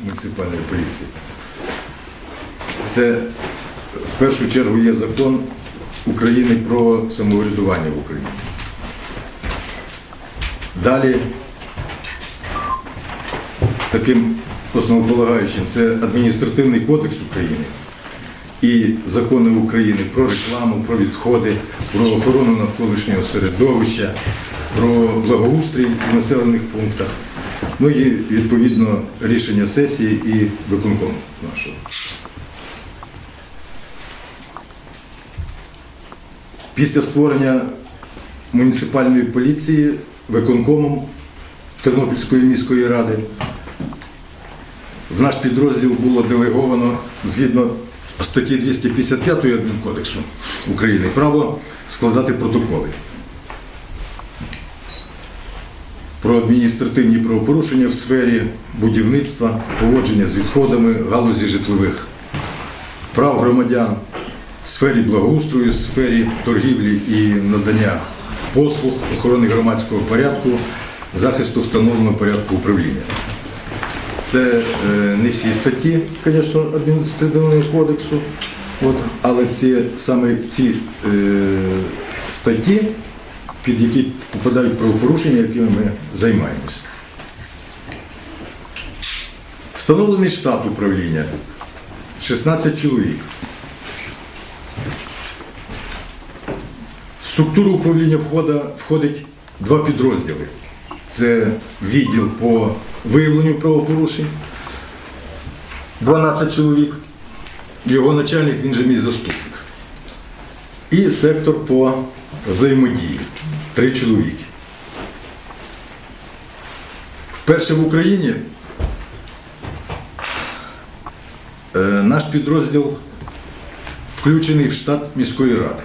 муніципальної поліції. Це в першу чергу є закон України про самоврядування в Україні. Далі таким основополагаючим це адміністративний кодекс України і закони України про рекламу, про відходи, про охорону навколишнього середовища, про благоустрій в населених пунктах. Ну і відповідно рішення сесії і виконкому нашого. Після створення муніципальної поліції виконкомом Тернопільської міської ради в наш підрозділ було делеговано згідно статті 255 Адмінкодексу України право складати протоколи про адміністративні правопорушення в сфері будівництва, поводження з відходами, галузі житлових прав громадян, в сфері благоустрою, сфері торгівлі і надання послуг, охорони громадського порядку, захисту встановленого порядку управління. Це е, не всі статті, звісно, адміністративного кодексу, але це саме ці е, статті, під які попадають правопорушення, якими ми займаємося. Встановлений штат управління 16 чоловік. В структуру управління входить два підрозділи. Це відділ по виявленню правопорушень, 12 чоловік. Його начальник, він же мій заступник. І сектор по взаємодії. Три чоловіки. Вперше в Україні е, наш підрозділ включений в штат міської ради.